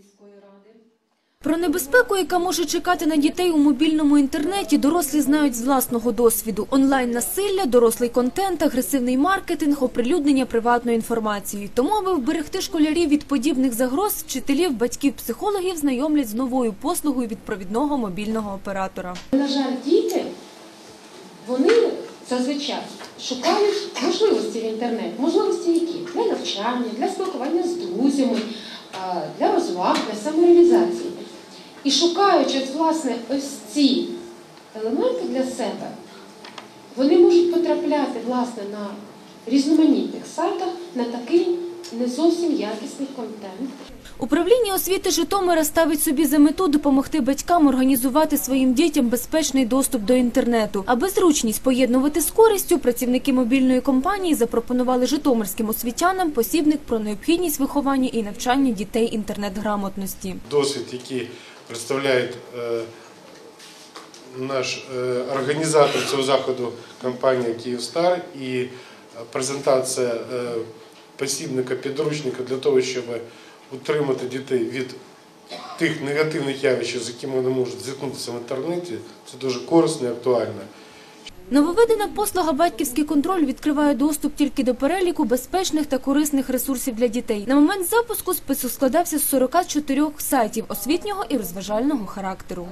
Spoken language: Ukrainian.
міської ради. Про небезпеку, яка може чекати на дітей у мобільному інтернеті, дорослі знають з власного досвіду: онлайн насилля, дорослий контент, агресивний маркетинг, оприлюднення приватної інформації. Тому, аби вберегти школярів від подібних загроз, вчителів, батьків, психологів знайомлять з новою послугою від провідного мобільного оператора. На жаль, діти вони зазвичай шукають можливості в інтернет. Можливості які? Для навчання, для спілкування з друзями, для розваг, для самореалізації. І шукаючи власне ось ці елементи для себе, вони можуть потрапляти власне на різноманітних сайтах на такий не зовсім якісний контент. Управління освіти Житомира ставить собі за мету допомогти батькам організувати своїм дітям безпечний доступ до інтернету. Аби зручність поєднувати з користю, працівники мобільної компанії запропонували житомирським освітянам посібник про необхідність виховання і навчання дітей інтернет-грамотності. досвід, який представляє е, наш е, організатор цього заходу компанія Київстар і презентація е, посібника підручника для того, щоб утримати дітей від тих негативних явищ, з якими вони можуть зіткнутися в інтернеті, це дуже корисно і актуально. Нововведена послуга «Батьківський контроль» відкриває доступ тільки до переліку безпечних та корисних ресурсів для дітей. На момент запуску список складався з 44 сайтів освітнього і розважального характеру.